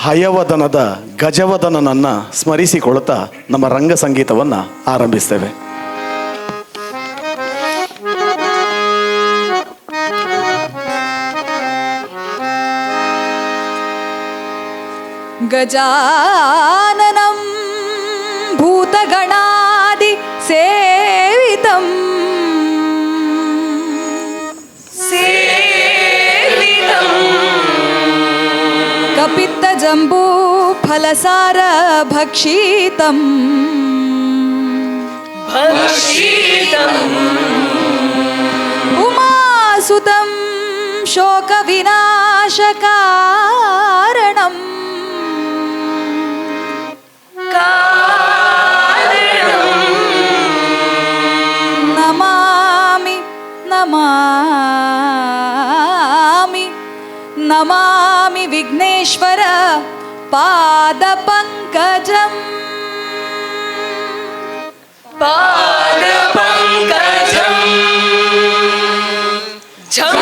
ಹಯವದನದ ಗಜವದನನನ್ನ ಸ್ಮರಿಸಿಕೊಳ್ತಾ ನಮ್ಮ ರಂಗ ಸಂಗೀತವನ್ನ ಆರಂಭಿಸ್ತೇವೆ गजाननं भूतगणादि कपित्तजम्बूफलसार भक्षितम् उमासुतं शोकविनाशकारणम् नमामि नमामि नमामि विघ्नेश्वर पादपङ्कजम्। पादपङ्कजम्। झम्।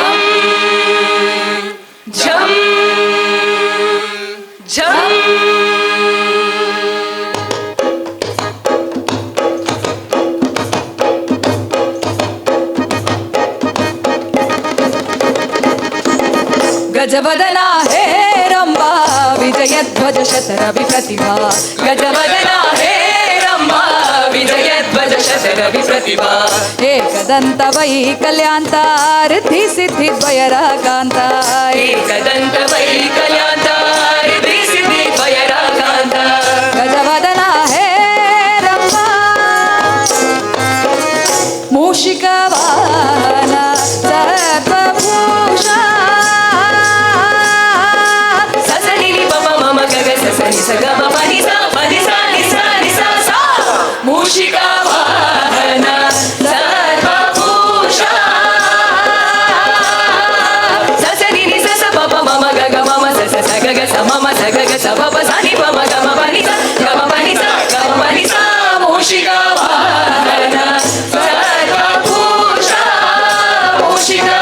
झम्। झम्। गजवदना हे। विजयध्वज शतरवि प्रतिभा गजवदना हे रम्बा विजयध्वज शतरवि प्रतिभा हे एकदन्त वै रिद्धि सिद्धि एकदन्त वै वैकल्यान्ता she does.